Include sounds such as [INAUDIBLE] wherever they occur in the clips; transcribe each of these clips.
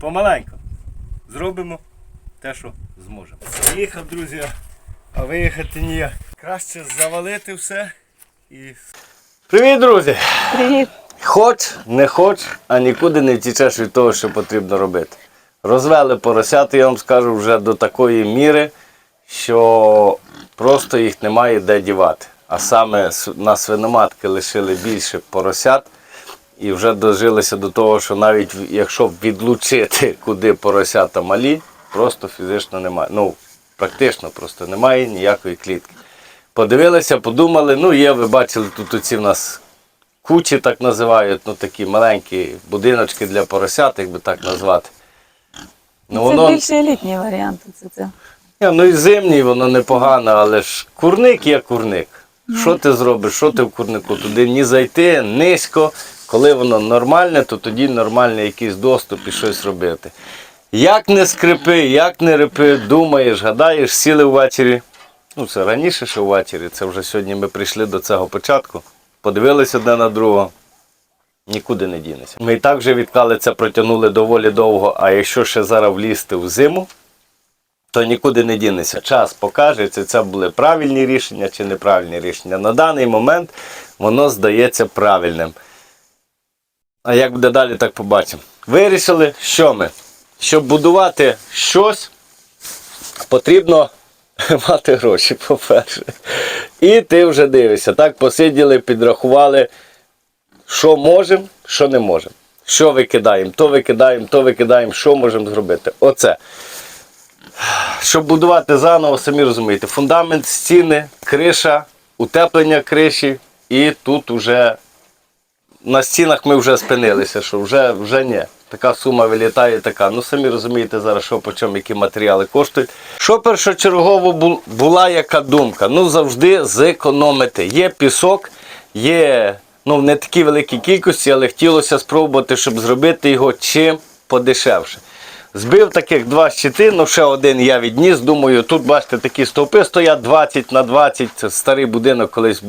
помаленьку зробимо те, що зможемо. Їхав, друзі, а виїхати ніяк. Краще завалити все і. Привіт, друзі! Привіт. Хоч, не хоч, а нікуди не втічеш від того, що потрібно робити. Розвели поросят, я вам скажу, вже до такої міри, що просто їх немає де дівати. А саме на свиноматки лишили більше поросят і вже дожилися до того, що навіть якщо відлучити, куди поросята малі, просто фізично немає. Ну, практично просто немає ніякої клітки. Подивилися, подумали, ну є, ви бачили, тут оці в нас кучі так називають, ну такі маленькі будиночки для поросят, як би так назвати. Ну, це воно, більш елітні варіанти. Це, це. Ні, ну і зимній, воно непогано, але ж курник є курник. Що ти зробиш, що ти в курнику? Туди ні зайти, низько. Коли воно нормальне, то тоді нормальний якийсь доступ і щось робити. Як не скрипи, як не рипи, думаєш, гадаєш, сіли ввечері. Ну, це раніше ще ввечері, це вже сьогодні ми прийшли до цього початку, подивилися одне на другого. Нікуди не дінеться. Ми і так вже відкали це протягнули доволі довго, а якщо ще зараз влізти в зиму, то нікуди не дінеться. Час покаже, чи це були правильні рішення чи неправильні рішення. На даний момент воно здається правильним. А як буде далі, так побачимо. Вирішили, що ми? Щоб будувати щось, потрібно [LAUGHS] мати гроші, по-перше. І ти вже дивишся. Так, посиділи, підрахували, що можемо, що не можемо. Що викидаємо, то викидаємо, то викидаємо, що можемо зробити. Оце. Щоб будувати заново, самі розумієте, фундамент, стіни, криша, утеплення криші, і тут уже на стінах ми вже спинилися, що вже, вже ні. Така сума вилітає, така. Ну самі розумієте зараз, що по чому, які матеріали коштують. Що першочергово була яка думка? Ну завжди зекономити. Є пісок, є ну, не такі великі кількості, але хотілося спробувати, щоб зробити його чим подешевше. Збив таких два щити, ну ще один я відніс. Думаю, тут бачите, такі стовпи стоять 20 на 20. Це старий будинок колись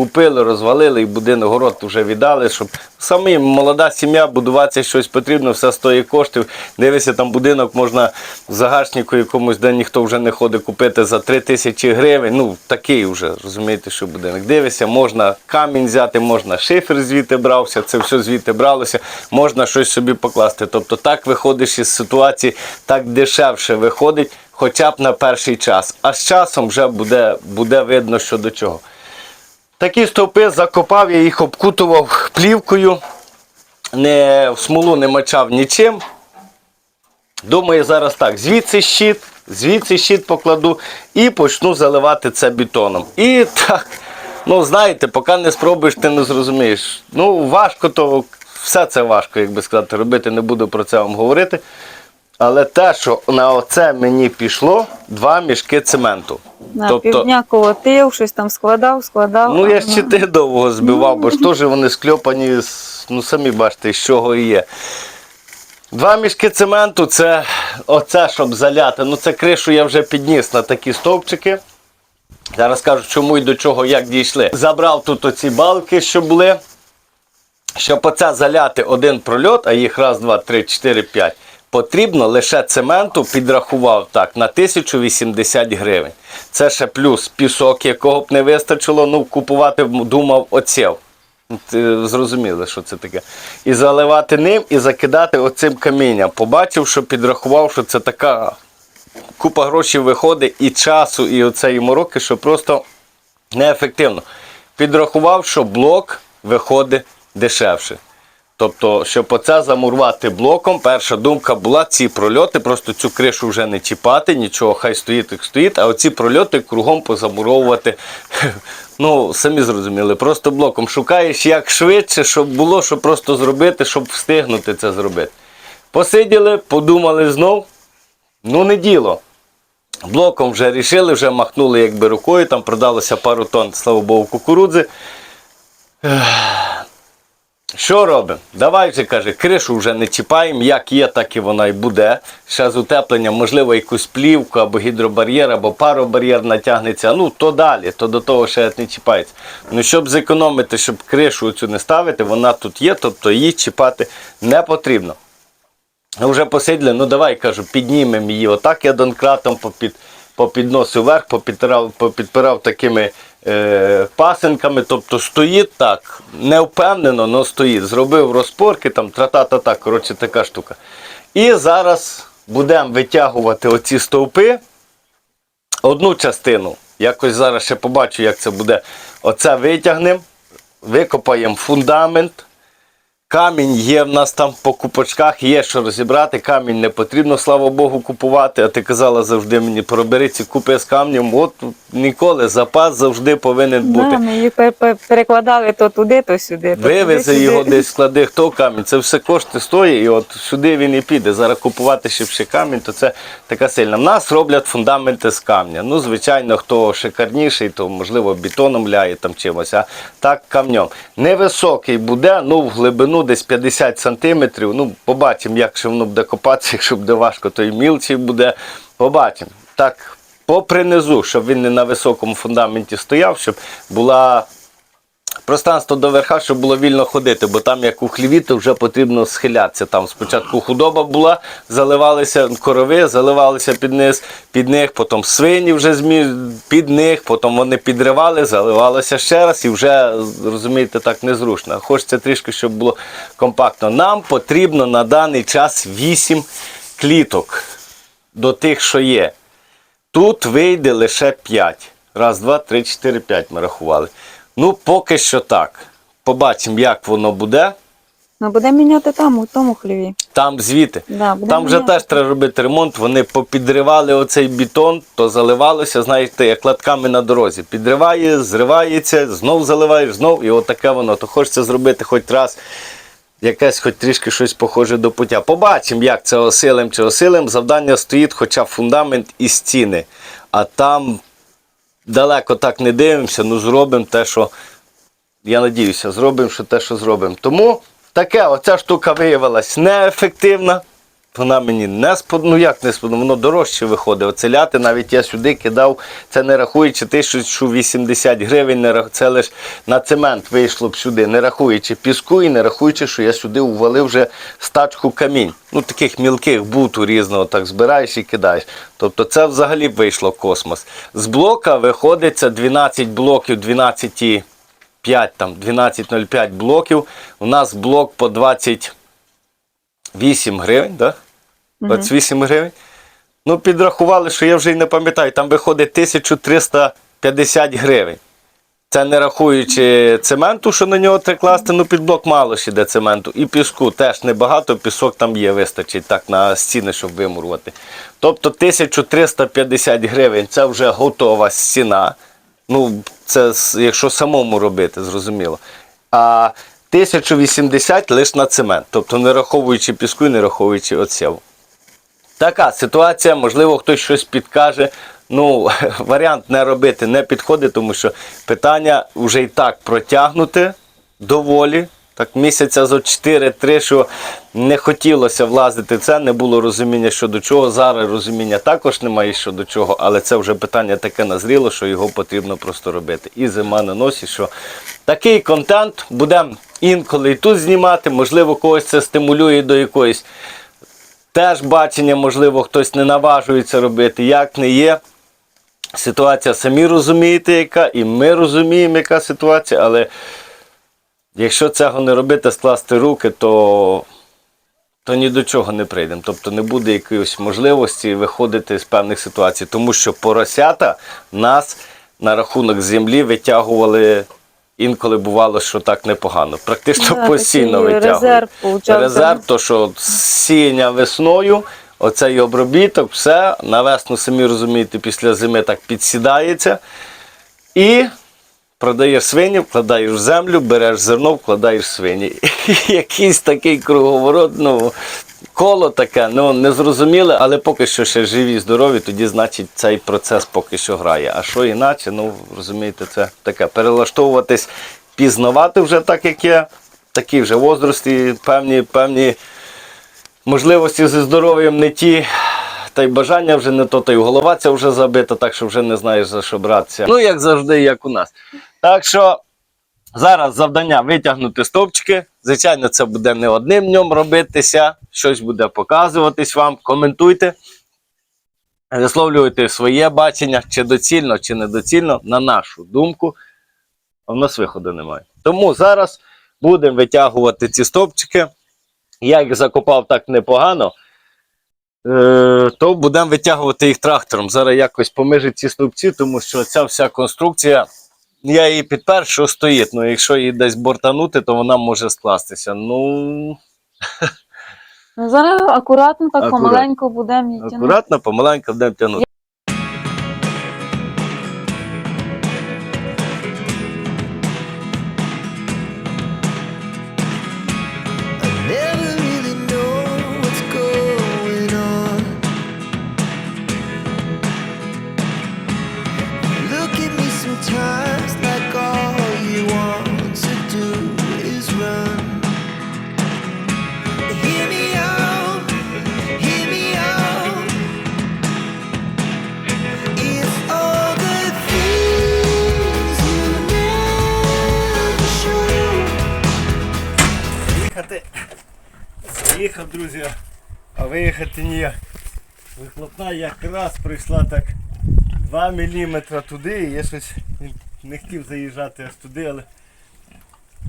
купили, розвалили і будинок город вже віддали, щоб самі молода сім'я будувати щось потрібно, все стоїть коштів. Дивися, там будинок можна в загашнику якомусь, де ніхто вже не ходить купити за 3 тисячі гривень. Ну такий вже розумієте, що будинок. Дивися, можна камінь взяти, можна шифер звідти брався, це все звідти бралося, можна щось собі покласти. Тобто так виходиш із ситуації, так дешевше виходить, хоча б на перший час. А з часом вже буде, буде видно, що до чого. Такі стовпи закопав, я їх обкутував плівкою, не, в смолу не мочав нічим. Думаю, зараз так, звідси щит, звідси щит покладу і почну заливати це бетоном. І так, ну знаєте, поки не спробуєш, ти не зрозумієш. Ну, важко, то все це важко, як би сказати, робити, не буду про це вам говорити. Але те, що на оце мені пішло, два мішки цементу. На півдня колотив, щось там складав, складав. Ну, я Ну, щити довго збивав, бо ж теж вони скльопані, ну самі бачите, з чого і є. Два мішки цементу це оце, щоб заляти. Ну, це кришу я вже підніс на такі стовпчики. Зараз кажу, чому і до чого, як дійшли. Забрав тут оці балки, що були. Щоб оце заляти один прольот, а їх раз, два, три, чотири, п'ять, потрібно лише цементу, підрахував так, на 1080 гривень. Це ще плюс пісок, якого б не вистачило, ну, купувати думав оців. Зрозуміли, що це таке. І заливати ним, і закидати оцим камінням. Побачив, що підрахував, що це така купа грошей виходить і часу, і оцеї мороки, що просто неефективно. Підрахував, що блок виходить дешевше. Тобто, щоб оце замурувати блоком, перша думка була ці прольоти, просто цю кришу вже не чіпати, нічого, хай стоїть, як стоїть, а оці прольоти кругом позамуровувати. [LAUGHS] Ну, самі зрозуміли, просто блоком шукаєш як швидше, щоб було, що просто зробити, щоб встигнути це зробити. Посиділи, подумали знов, ну не діло. Блоком вже рішили, вже махнули якби рукою, там продалося пару тонн, слава Богу, кукурудзи. Що робимо? Давай вже каже, кришу вже не чіпаємо, як є, так і вона і буде. Ще з утепленням, можливо, якусь плівку або гідробар'єр, або паробар'єр натягнеться. Ну, то далі, то до того ще не чіпається. Ну, щоб зекономити, щоб кришу цю не ставити, вона тут є, тобто її чіпати не потрібно. Вже посиділи, ну давай кажу, піднімемо її. Отак я донкратом попід, попідносив вверх, попідпирав, попідпирав такими е, пасинками. Тобто стоїть так, не впевнено, але стоїть. Зробив розпорки, там тра-та-та-та, коротше, така штука. І зараз будемо витягувати оці стовпи. Одну частину. Якось зараз ще побачу, як це буде. Оце витягнемо, викопаємо фундамент. Камінь є в нас там по купочках, є що розібрати. Камінь не потрібно, слава Богу, купувати. А ти казала завжди мені, пробери ці купи з камнем. От ніколи запас завжди повинен бути. Да, ми пер- перекладали то туди, то сюди. То Вивези туди, його сюди. десь, склади, хто камінь. Це все кошти стоїть, і от сюди він і піде. Зараз купувати ще ще камінь, то це така сильна. В нас роблять фундаменти з камня. Ну, звичайно, хто шикарніший, то можливо бетоном ляє там чимось, а так камнем. Невисокий буде, ну в глибину десь 50 сантиметрів. Ну, побачимо, як ще воно буде копатися, [LAUGHS] якщо буде важко, то і мілці буде. Побачимо. Так, попри низу, щоб він не на високому фундаменті стояв, щоб була пространство до верха, щоб було вільно ходити, бо там, як у хліві, то вже потрібно схилятися. Там спочатку худоба була, заливалися корови, заливалися під низ, під них, потім свині вже змі... під них, потім вони підривали, заливалося ще раз і вже, розумієте, так незручно. Хочеться трішки, щоб було компактно. Нам потрібно на даний час 8 кліток до тих, що є. Тут вийде лише 5. Раз, два, три, чотири, п'ять ми рахували. Ну, поки що так. Побачимо, як воно буде. Ну, будемо міняти там, у тому хліві. Там звідти. Да, Там вже міняти. теж треба робити ремонт. Вони попідривали оцей бетон, то заливалося, знаєте, як латками на дорозі. Підриває, зривається, знов заливаєш, знов, і отаке воно. То хочеться зробити хоч раз. Якесь хоч трішки щось похоже до пуття. Побачимо, як це осилим чи осилим. Завдання стоїть хоча б фундамент і стіни. А там далеко так не дивимося, ну зробимо те, що я надіюся, зробимо що те, що зробимо. Тому таке, оця штука виявилась неефективна. Вона мені не сподобала, ну як не сподобала, воно дорожче виходить. Оцеляти навіть я сюди кидав, це не рахуючи 1080 гривень, не рах- це лише на цемент вийшло б сюди, не рахуючи піску і не рахуючи, що я сюди увалив вже стачку камінь. Ну таких мілких буту різного так збираєш і кидаєш. Тобто це взагалі вийшло в космос. З блока виходить це 12 блоків, 12 5, там 12,05 блоків. У нас блок по 28 гривень, да? 28 гривень. Ну, підрахували, що я вже й не пам'ятаю, там виходить 1350 гривень. Це не рахуючи цементу, що на нього треба класти, ну під блок мало ще йде цементу. І піску теж небагато, пісок там є, вистачить так на стіни, щоб вимурувати. Тобто 1350 гривень це вже готова стіна. Ну, це якщо самому робити, зрозуміло. А 1080 лише на цемент, тобто не раховуючи піску і не раховуючи оцєву. Така ситуація, можливо, хтось щось підкаже. Ну, [LAUGHS] варіант не робити не підходить, тому що питання вже і так протягнуте доволі. Так, місяця зо 4-3, що не хотілося влазити це, не було розуміння щодо чого. Зараз розуміння також немає щодо чого, але це вже питання таке назріло, що його потрібно просто робити. І зима на носі, що такий контент будемо інколи і тут знімати, можливо, когось це стимулює до якоїсь теж бачення, можливо, хтось не наважується робити, як не є. Ситуація самі розумієте, яка, і ми розуміємо, яка ситуація, але якщо цього не робити, скласти руки, то, то ні до чого не прийдемо. Тобто не буде якоїсь можливості виходити з певних ситуацій, тому що поросята нас на рахунок землі витягували. Інколи бувало, що так непогано. Практично Да, постійно витягують. резерв. Резерв, то що сіння весною, оцей обробіток, все, на весну, самі розумієте, після зими так підсідається. І продаєш свині, вкладаєш в землю, береш зерно, вкладаєш свині. [LAUGHS] Якийсь такий круговорот, ну, коло таке, ну незрозуміле, але поки що ще живі, здорові, тоді значить цей процес поки що грає. А що іначе, ну розумієте, це таке. Перелаштовуватись, пізнавати вже так, як є, такі вже возрасті, певні, певні можливості зі здоров'ям не ті. Та й бажання вже не то, та й голова ця вже забита, так що вже не знаєш за що братися. Ну, як завжди, як у нас. Так що зараз завдання витягнути стовпчики, Звичайно, це буде не одним днем робитися, щось буде показуватись вам. Коментуйте, висловлюйте своє бачення, чи доцільно, чи недоцільно, на нашу думку. В нас виходу немає. Тому зараз будемо витягувати ці стовпчики. Я їх закопав так непогано. Е, то будемо витягувати їх трактором. Зараз якось помижить ці стовпці, тому що ця вся конструкція, я її підпер, що стоїть. Ну, якщо її десь бортанути, то вона може скластися. Ну, [LAUGHS] Ну, зараз акуратно, так Акуратно. помаленьку будемо її тягнути. акуратно, помаленьку будемо тягнути. Їхав, друзі, а виїхати ніяк. Вихлопна якраз прийшла так 2 мм туди, і я щось не хотів заїжджати аж туди, але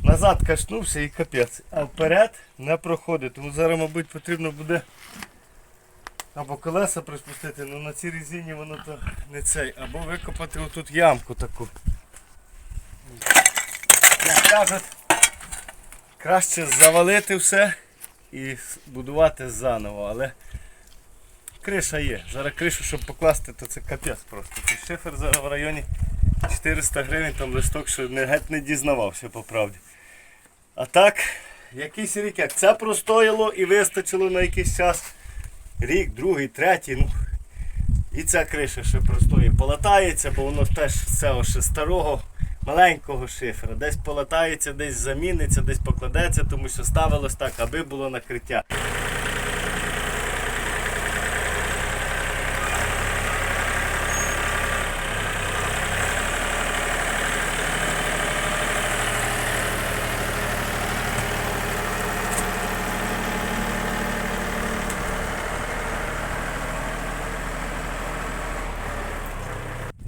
назад качнувся і капець. А вперед не проходить. Тому зараз, мабуть, потрібно буде або колеса приспустити, але на цій резині воно то не цей, або викопати отут ямку таку. Як кажуть, краще завалити все і будувати заново, але криша є. Зараз кришу, щоб покласти, то це капець просто. Цей шифер зараз в районі 400 гривень, там листок, що не, геть не дізнавався по правді. А так, якийсь рік як це простояло і вистачило на якийсь час. Рік, другий, третій. Ну, і ця криша ще простоє. Полатається, бо воно теж цього ще старого маленького шифера. Десь полатається, десь заміниться, десь покладеться, тому що ставилось так, аби було накриття.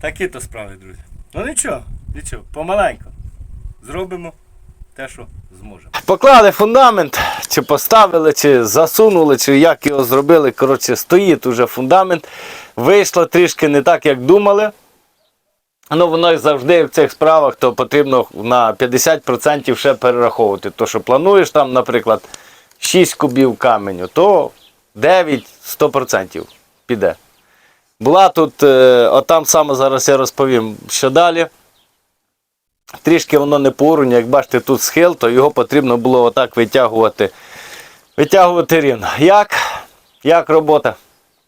Такі то справи, друзі. Ну нічого, нічого, помаленьку. Зробимо те, що зможемо. Поклали фундамент, чи поставили, чи засунули, чи як його зробили. Коротше, стоїть уже фундамент. Вийшло трішки не так, як думали. Ну, воно і завжди в цих справах, то потрібно на 50% ще перераховувати. То, що плануєш там, наприклад, 6 кубів каменю, то 9-100% піде. Була тут, е, отам саме зараз я розповім, що далі. Трішки воно не по уровню, як бачите, тут схил, то його потрібно було отак витягувати. Витягувати рівно. Як? Як робота?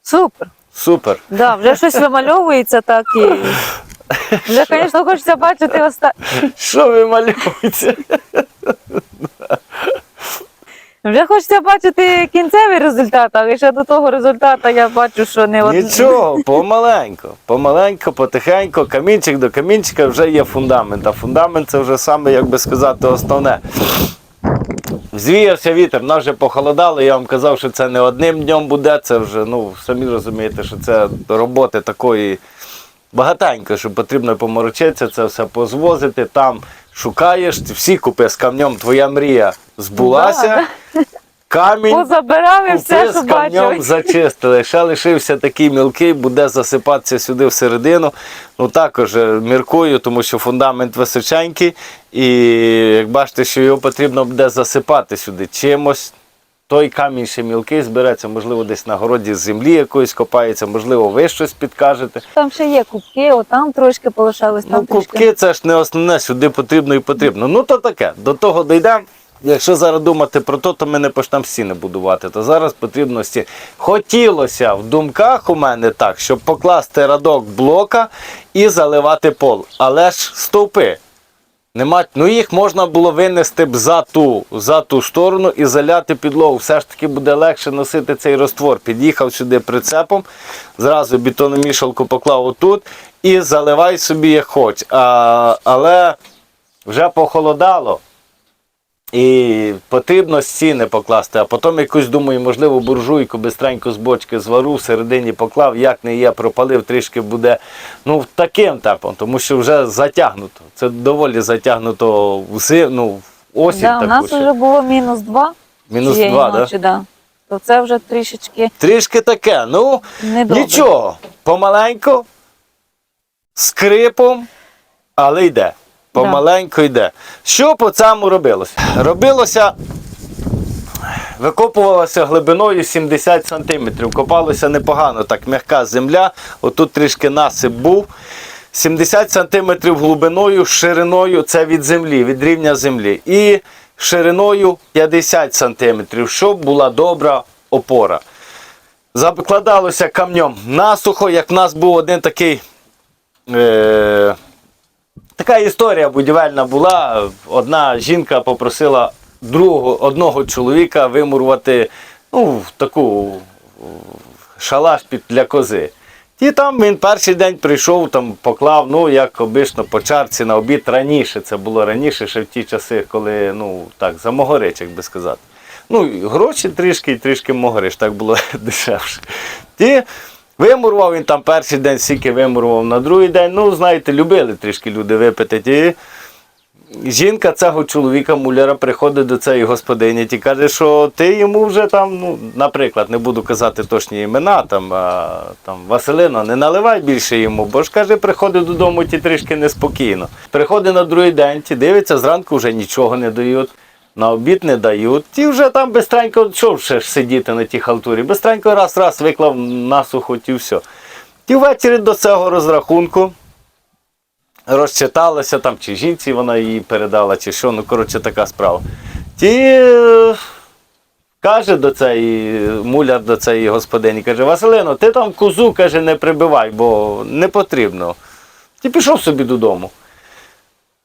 Супер. Супер. Да, вже щось вимальовується так і. Вже, звісно, хочеться бачити останнє. Що ви малюєте? Вже хочеться бачити кінцевий результат, але ще до того результату я бачу, що не од... Нічого, [LAUGHS] помаленько, помаленько, потихеньку, камінчик до камінчика вже є фундамент. А фундамент це вже саме, як би сказати, основне. Звіявся вітер, нас вже похолодало, я вам казав, що це не одним днем буде, це вже, ну, самі розумієте, що це роботи такої багатенько, що потрібно поморочитися, це все позвозити, там шукаєш, всі купи з камнем, твоя мрія збулася. Камінь Позабирав і все, що камнем зачистили. Ще лишився такий мілкий, буде засипатися сюди всередину. Ну також е, міркую, тому що фундамент височенький. І як бачите, що його потрібно буде засипати сюди чимось. Той камінь ще мілкий збереться, можливо, десь на городі з землі якоїсь копається, можливо, ви щось підкажете. Там ще є кубки, отам трошки полишалось, там Ну, трішки. кубки це ж не основне, сюди потрібно і потрібно. Ну то таке, до того дійдемо. Якщо зараз думати про то, то ми не почнемо стіни будувати. То зараз потрібно стіни. Хотілося в думках у мене так, щоб покласти радок блока і заливати пол. Але ж стовпи. Нема, ну їх можна було винести б за ту, за ту сторону і заляти підлогу. Все ж таки буде легше носити цей роствор. Під'їхав сюди прицепом, зразу бетономішалку поклав отут і заливай собі як хоч. А, але вже похолодало. І потрібно стіни покласти, а потім якусь, думаю, можливо, буржуйку бистренько з бочки звару, всередині поклав, як не є, пропалив, трішки буде ну, таким темпом, тому що вже затягнуто. Це доволі затягнуто в, ну, осінь Да, у нас ще. вже було мінус два. Мінус два, да? да? То це вже трішечки Трішки таке, ну недобре. нічого, помаленьку, скрипом, але йде. Помаленьку йде. Що по цьому робилося? Робилося, викопувалося глибиною 70 см. Копалося непогано, так м'яка земля. Отут трішки насип був. 70 см глибиною, шириною це від землі, від рівня землі. І шириною 50 см, щоб була добра опора. Закладалося камнем насухо, як в нас був один такий. Така історія будівельна була. Одна жінка попросила другого, одного чоловіка вимурувати ну, таку шалаш для кози. І там він перший день прийшов, там поклав, ну, як обично, по чарці на обід раніше. Це було раніше, ще в ті часи, коли, ну, так, за могорич, як би сказати. Ну, гроші трішки і трішки могориш, так було [LAUGHS] дешевше. І вимурував він там перший день, стільки вимурував на другий день. Ну, знаєте, любили трішки люди випити. І жінка цього чоловіка муляра приходить до цієї господині і каже, що ти йому вже там, ну, наприклад, не буду казати точні імена, там, а, там Василина, не наливай більше йому, бо ж каже, приходить додому ті трішки неспокійно. Приходить на другий день, ті дивиться, зранку вже нічого не дають. На обід не дають. Ті вже там бистренько, що ще ж сидіти на тій халтурі, бистренько раз-раз виклав насухо і все. Ті ввечері до цього розрахунку розчиталася там, чи жінці вона її передала, чи що, ну коротше така справа. Ті е, каже до цієї муляр до цієї господині, каже, Василино, ти там козу каже, не прибивай, бо не потрібно. Ти пішов собі додому.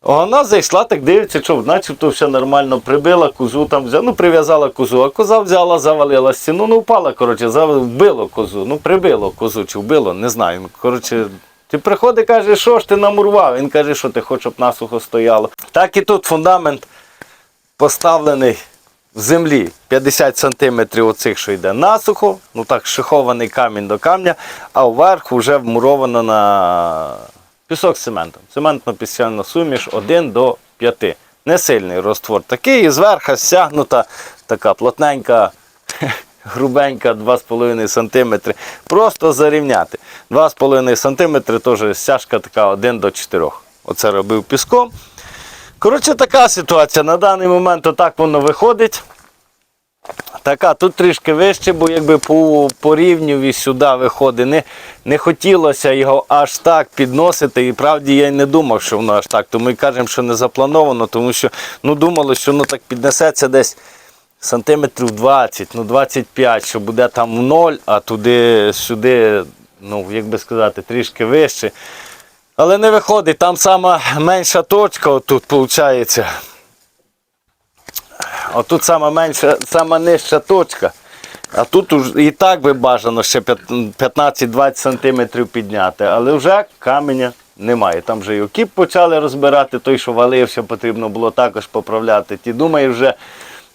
Вона зайшла, так дивиться, що начебто все нормально прибила, козу там взяла, ну прив'язала козу, а коза взяла, завалила стіну, ну впала, коротше, вбило козу, ну прибило козу чи вбило, не знаю. Ну, коротше, ти приходить, каже, що ж ти намурував? Він каже, що ти хочеш, щоб насухо стояло. Так і тут фундамент поставлений в землі 50 сантиметрів оцих, що йде насухо, ну так, шихований камінь до камня, а вверх вже вмуровано на пісок з цементом. Цементно-піщана суміш 1 до 5. Не сильний розтвор такий, і зверху стягнута така плотненька, [LAUGHS] грубенька 2,5 см. Просто зарівняти. 2,5 см теж стяжка така 1 до 4. Оце робив піском. Коротше, така ситуація. На даний момент отак воно виходить. Така, тут трішки вище, бо якби по, по рівню сюди виходить. Не, не хотілося його аж так підносити. І правді я й не думав, що воно аж так. Тому і кажемо, що не заплановано, тому що ну, думали, що воно так піднесеться десь сантиметрів 20, ну 25, що буде там в ноль, а туди, сюди, ну, як би сказати, трішки вище. Але не виходить, там сама менша точка, отут виходить. Отут сама менша, сама нижча точка. А тут і так би бажано ще 15-20 сантиметрів підняти, але вже каменя немає. Там вже і окіп почали розбирати, той, що валився, потрібно було також поправляти. Ті думаю, вже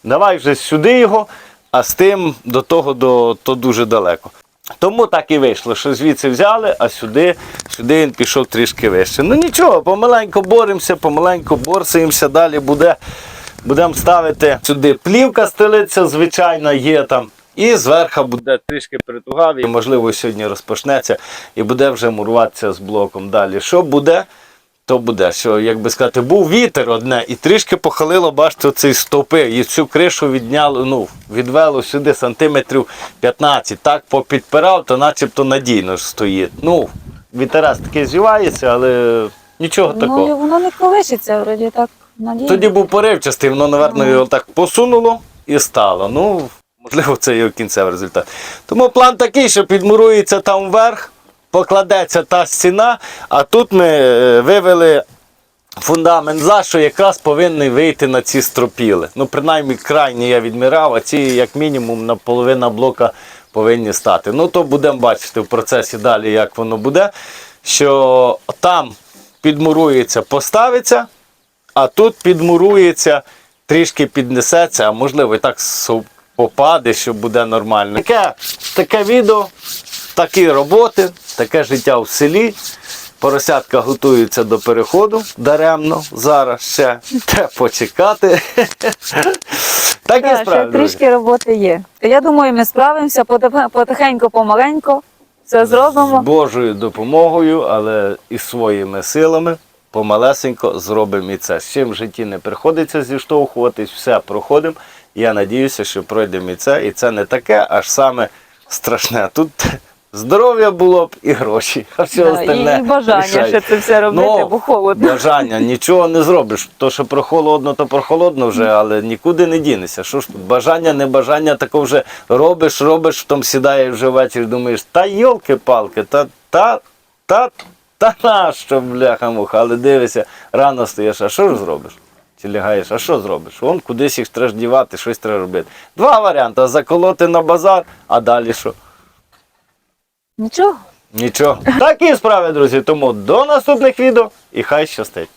давай вже сюди його, а з тим до того до, то дуже далеко. Тому так і вийшло, що звідси взяли, а сюди, сюди він пішов трішки вище. Ну нічого, помаленьку боремося, помаленьку борсаємося, далі буде. Будемо ставити сюди плівка стелиться, звичайно, є там. І зверху буде трішки притугав, і можливо сьогодні розпочнеться і буде вже муруватися з блоком далі. Що буде, то буде. Що, як би сказати, був вітер одне, і трішки похилило, бачите, цей стовпи, і цю кришу відняло, ну, відвело сюди сантиметрів 15. Так попідпирав, то начебто надійно ж стоїть. Ну, вітерас таки зівається, але нічого такого. Ну, воно не колишиться, вроді так надійно. Тоді був поривчастий, воно, напевно, його так посунуло і стало. Ну, можливо, це його кінцевий результат. Тому план такий, що підмурується там вверх, покладеться та стіна, а тут ми е, вивели фундамент за, що якраз повинен вийти на ці стропіли. Ну, принаймні, крайні я відмірав, а ці, як мінімум, на половина блока повинні стати. Ну, то будемо бачити в процесі далі, як воно буде. Що там підмурується, поставиться, а тут підмурується трішки піднесеться, а можливо і так попаде, що буде нормально. Таке, таке відео, такі роботи, таке життя в селі. Поросятка готуються до переходу даремно зараз ще. Треба почекати. [LAUGHS] Так і справді. трішки роботи є. Я думаю, ми справимося потихе- потихеньку, помаленьку. Все зробимо. З. Божою допомогою, але і своїми силами помалесенько зробимо і це. З чим в житті не приходиться зіштовхуватись, все проходимо. Я надіюся, що пройдемо і це. І це не таке, аж саме страшне. Тут [LAUGHS] здоров'я було б і гроші, а все Да, остальне. і, бажання рішай. ще це все робити, Ну, бо холодно. Бажання, нічого не зробиш. То, що прохолодно, то прохолодно вже, але нікуди не дінешся. Що ж тут? Бажання, не бажання, тако вже робиш, робиш, потім сідаєш вже ввечері, думаєш, та йолки-палки, та та, та, та нащо, бляха-муха, але дивишся, рано стоїш, а що ж зробиш? Чи лягаєш, а що зробиш? Вон кудись їх треба дівати, щось треба робити. Два варіанти: заколоти на базар, а далі що? Нічого. Нічого. Такі справи, друзі. Тому до наступних відео і хай щастить.